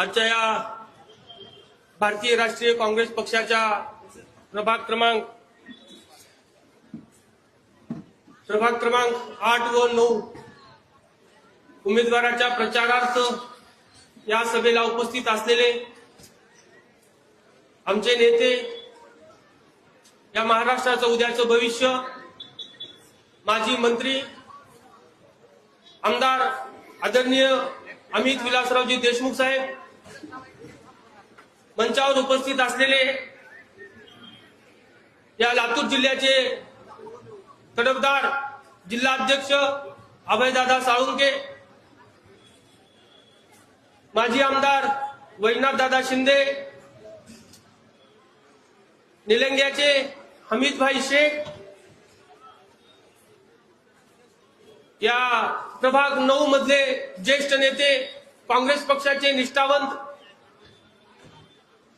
आजच्या या भारतीय राष्ट्रीय काँग्रेस पक्षाच्या प्रभाग क्रमांक प्रभाग क्रमांक आठ व नऊ उमेदवाराच्या प्रचारार्थ या सभेला उपस्थित असलेले आमचे नेते या महाराष्ट्राचं उद्याचं भविष्य माजी मंत्री आमदार आदरणीय अमित विलासरावजी देशमुख साहेब मंचावर उपस्थित असलेले या लातूर जिल्ह्याचे तडफदार जिल्हाध्यक्ष अभयदादा साळुंके माजी आमदार वैनाथदादा शिंदे निलंग्याचे हमीदभाई शेख या प्रभाग नऊ मधले ज्येष्ठ नेते काँग्रेस पक्षाचे निष्ठावंत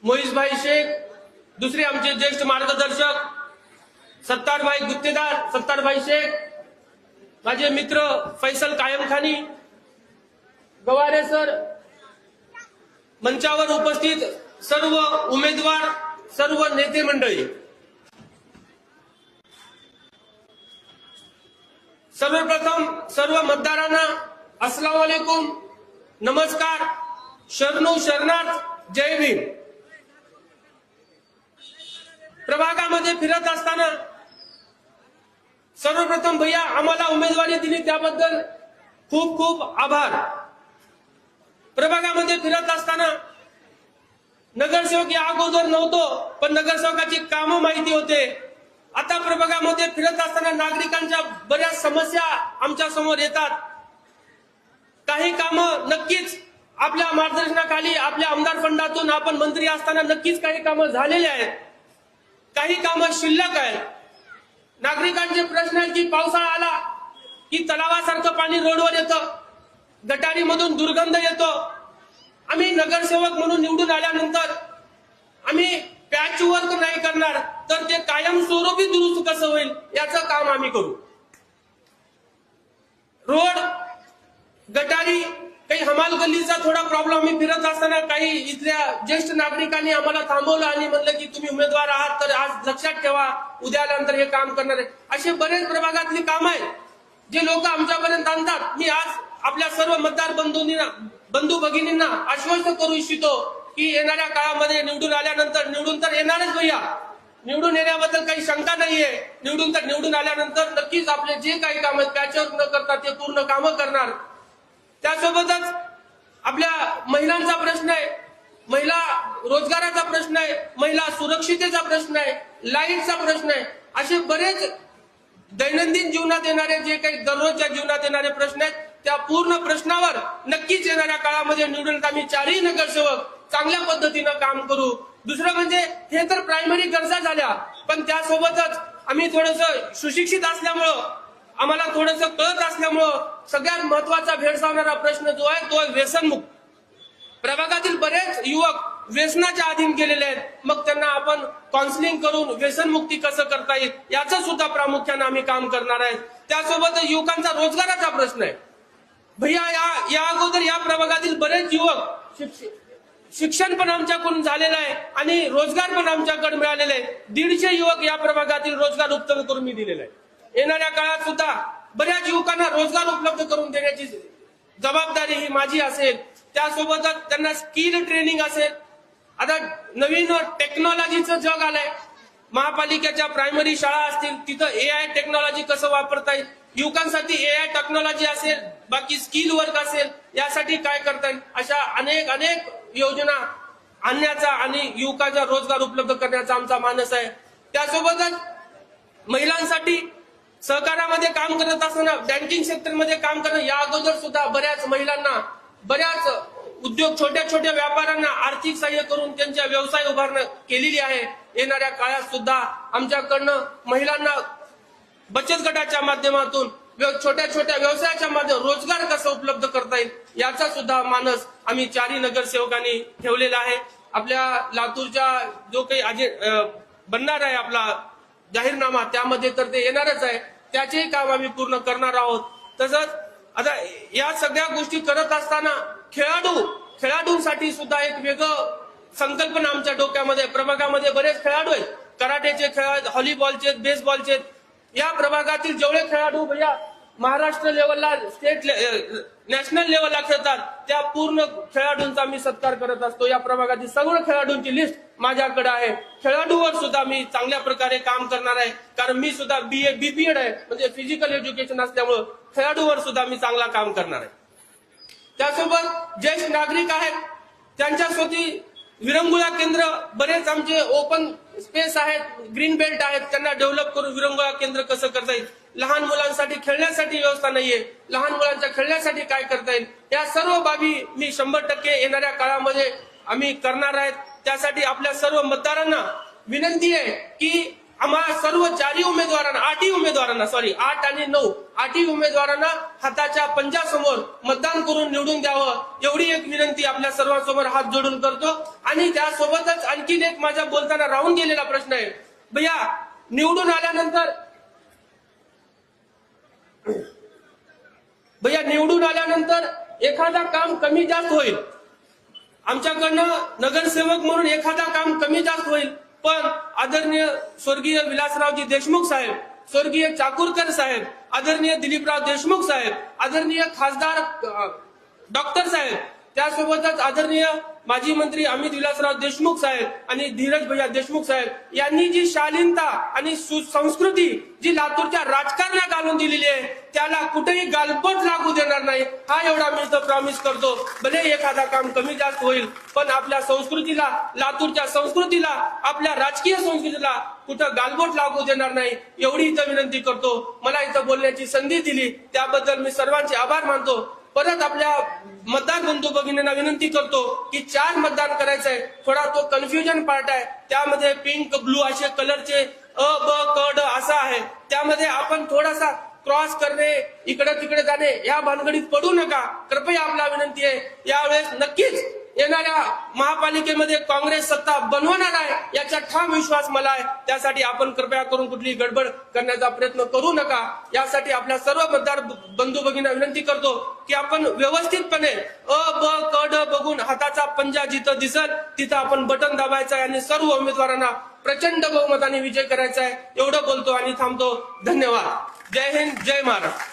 मोहिशभाई शेख दुसरे आमचे ज्येष्ठ मार्गदर्शक सत्तारभाई गुत्तेदार सत्तारभाई शेख माझे मित्र फैसल कायमखानी गवारे सर मंचावर उपस्थित सर्व उमेदवार सर्व नेते मंडळी. सर्वप्रथम सर्व मतदारांना अस्सलाम वालेकुम नमस्कार. शरणू शरणार्थ. जय भीम. प्रभागामध्ये फिरत असताना सर्वप्रथम भैया आम्हाला उमेदवारी दिली त्याबद्दल खूप खूप आभार. प्रभागामध्ये फिरत असताना नगरसेवक या अगोदर नव्हतो पण नगरसेवकाची कामं माहिती होते. आता प्रभागामध्ये फिरत असताना नागरिकांच्या बऱ्याच समस्या आमच्यासमोर येतात. काही कामं नक्कीच आपल्या मार्गदर्शनाखाली आपल्या आमदार फंडातून आपण मंत्री असताना नक्कीच काही कामं झालेली आहेत. काही कामं शिल्लक आहेत. नागरिकांचे प्रश्न आहेत की पावसाळा आला की तलावासारखं पाणी रोडवर येतं. गटारीमधून दुर्गंध येतो. आम्ही नगरसेवक म्हणून निवडून आल्यानंतर आम्ही पॅच वर्क नाही करणार तर ते कायमस्वरूपी दुरुस्त कसं होईल याचं काम आम्ही करू. रोड गटारी काही हमाल गल्लीचा थोडा प्रॉब्लेम आम्ही फिरत असताना काही इथल्या ज्येष्ठ नागरिकांनी आम्हाला थांबवलं आणि म्हणलं की तुम्ही उमेदवार आहात तर आज लक्षात ठेवा उद्यानंतर हे काम करणार आहे. असे बरेच प्रभागातली काम आहेत जे लोक आमच्यापर्यंत आणतात. मी आज आपल्या सर्व मतदार बंधूंना बंधू भगिनींना आश्वस्त करू इच्छितो की येणाऱ्या काळामध्ये निवडून आल्यानंतर निवडून तर येणारच भैया. निवडून येण्याबद्दल काही शंका नाहीये. निवडून तर निवडून आल्यानंतर नक्कीच आपले जे काही काम आहेत पॅचवर्क न करता ते पूर्ण कामं करणार. त्यासोबतच आपल्या महिलांचा प्रश्न आहे महिला रोजगाराचा प्रश्न आहे महिला सुरक्षितेचा प्रश्न आहे लाईटचा प्रश्न आहे असे बरेच दैनंदिन जीवनात येणारे जे काही दररोजच्या जीवनात येणारे प्रश्न आहेत त्या पूर्ण प्रश्नावर नक्कीच येणाऱ्या काळामध्ये निवडून आम्ही चारही नगरसेवक चांगल्या पद्धतीनं काम करू. दुसरं म्हणजे हे तर प्रायमरी गरजा झाल्या पण त्यासोबतच आम्ही थोडस सुशिक्षित असल्यामुळं आम्हाला थोडस कळत असल्यामुळं सगळ्यात महत्त्वाचा भेडसावणारा प्रश्न जो आहे तो आहे व्यसनमुक्त. प्रभागातील बरेच युवक व्यसनाच्या अधीन गेलेले आहेत. मग त्यांना आपण काउन्सिलिंग करून व्यसनमुक्ती कसं करता येईल याचं सुद्धा प्रामुख्याने आम्ही काम करणार आहे. त्यासोबत युवकांचा रोजगाराचा प्रश्न आहे. भैया या या अगोदर या प्रभागातील बरेच युवक शिक्षण पण आमच्याकडून झालेलं आहे आणि रोजगार पण आमच्याकडे मिळालेला आहे. दीडशे युवक या प्रभागातील रोजगार उपलब्ध करून मी दिलेला आहे. येणाऱ्या काळात सुद्धा बऱ्याच युवकांना रोजगार उपलब्ध करून देण्याची जबाबदारी ही माझी असेल. त्यासोबतच त्यांना स्किल ट्रेनिंग असेल. आता नवीन टेक्नॉलॉजीचं जग आलंय. महापालिकेच्या प्रायमरी शाळा असतील तिथं ए आय टेक्नॉलॉजी कसं वापरता येईल? युवकांसाठी ए आय टेक्नॉलॉजी असेल बाकी स्किल वर्क असेल यासाठी काय करता येईल? अशा अनेक अनेक योजना आणण्याचा आणि युवकांचा रोजगार उपलब्ध करण्याचा आमचा मानस आहे. त्यासोबतच महिलांसाठी सहकारामध्ये काम करत असताना बँकिंग सेक्टरमध्ये काम करणं या अगोदर सुद्धा बऱ्याच महिलांना बऱ्याच उद्योग छोट्या छोट्या व्यापाऱ्यांना आर्थिक सहाय्य करून त्यांच्या व्यवसाय उभारणं केलेली आहे. येणाऱ्या काळात सुद्धा आमच्याकडनं महिलांना बचत गटाच्या माध्यमातून छोट्या छोट्या व्यवसायाच्या माध्यम रोजगार कसा उपलब्ध करता येईल याचा सुद्धा मानस आम्ही चारही नगरसेवकांनी ठेवलेला आहे. आपल्या लातूरच्या जो काही अजे बनणार आहे आपला जाहीरनामा त्यामध्ये तर ते येणारच आहे. त्याचेही काम आम्ही पूर्ण करणार आहोत. तसंच आता या सगळ्या गोष्टी करत असताना खेळाडू खेळाडूंसाठी सुद्धा एक वेगळं संकल्पना आमच्या डोक्यामध्ये प्रभागामध्ये बरेच खेळाडू आहेत. कराटेचे खेळ व्हॉलीबॉलचे आहेत, बेसबॉलचे आहेत. या प्रभागातील जेवढे खेळाडू भैया महाराष्ट्र लेवलला स्टेट नॅशनल लेवलला खेळतात. त्या पूर्ण खेळाडूंचा मी सत्कार करत असतो. या प्रभागातील सर्व खेळाडूंची लिस्ट माझ्याकडे आहे. खेळाडूवर सुद्धा मी चांगल्या प्रकारे काम करणार आहे. कारण मी सुद्धा बी ए बीपीएड आहे. म्हणजे फिजिकल एज्युकेशन असल्यामुळं खेळाडूवर सुद्धा मी चांगला काम करणार आहे. त्यासोबत ज्येष्ठ नागरिक आहेत. त्यांच्यासाठी विरंगुळा केंद्र बरेच आमचे ओपन स्पेस आहेत ग्रीन बेल्ट आहेत त्यांना डेव्हलप करून विरंगुळा केंद्र कसं करता येईल? लहान मुलांसाठी खेळण्यासाठी व्यवस्था नाहीये. लहान मुलांच्या खेळण्यासाठी काय करता येईल? या सर्व बाबी मी शंभर टक्के येणाऱ्या काळामध्ये आम्ही करणार आहेत. त्यासाठी आपल्या सर्व मतदारांना विनंती आहे की आम्हा सर्व चारही उमेदवारांना आठही उमेदवारांना सॉरी आठ आणि नऊ आठही उमेदवारांना हाताच्या पंजासमोर मतदान करून निवडून द्यावं एवढी एक विनंती आपल्या सर्वांसमोर हात जोडून करतो. आणि त्यासोबतच आणखीन एक माझा बोलताना राहून गेलेला प्रश्न आहे. भैया निवडून आल्यानंतर भैया निवडून आल्यानंतर एखादा काम कमी जास्त होईल. आमच्याकडनं नगरसेवक म्हणून एखादा काम कमी जास्त होईल. पण आदरणीय स्वर्गीय विलासरावजी देशमुख साहेब स्वर्गीय चाकूरकर साहेब आदरणीय दिलीपराव देशमुख साहेब आदरणीय खासदार डॉक्टर साहेब त्यासोबतच आदरणीय माजी मंत्री अमित विलासराव देशमुख साहेब आणि धीरज भैया देशमुख साहेब यांनी जी शालीनता आणि सुसंस्कृती जी लातूरच्या राजकारणात आणून दिलेली आहे त्याला कुठेही गालबोट लागू देणार नाही. हा एवढा मी इथं प्रॉमिस करतो. भले एखादा काम कमी जास्त होईल पण आपल्या संस्कृतीला लातूरच्या संस्कृतीला आपल्या राजकीय संस्कृतीला कुठं गालबोट लागू देणार नाही एवढी इथं विनंती करतो. मला इथं बोलण्याची संधी दिली. त्याबद्दल मी सर्वांचे आभार मानतो. परत आपल्या मतदार बंधू भगिनींना विनंती करतो की चार मतदान करायचं आहे थोडा तो कन्फ्युजन पार्ट आहे. त्यामध्ये पिंक ब्लू असे कलरचे अ ब क ड असा आहे. त्यामध्ये आपण थोडासा क्रॉस करणे इकडे तिकडे जाणे या भानगडीत पडू नका. कृपया आपला विनंती आहे. यावेळेस नक्कीच येणाऱ्या महापालिकेमध्ये काँग्रेस सत्ता बनवणार आहे याचा ठाम विश्वास मला आहे. त्यासाठी आपण कृपया करून कुठली गडबड करण्याचा प्रयत्न करू नका. यासाठी आपल्या सर्व मतदार बंधू भगिनींना विनंती करतो की आपण व्यवस्थितपणे अ ब क ड बघून हाताचा पंजा जिथं दिसल तिथं आपण बटन दाबायचं आहे आणि सर्व उमेदवारांना प्रचंड बहुमताने विजय करायचा आहे. एवढं बोलतो आणि थांबतो. धन्यवाद. जय हिंद जय महाराष्ट्र.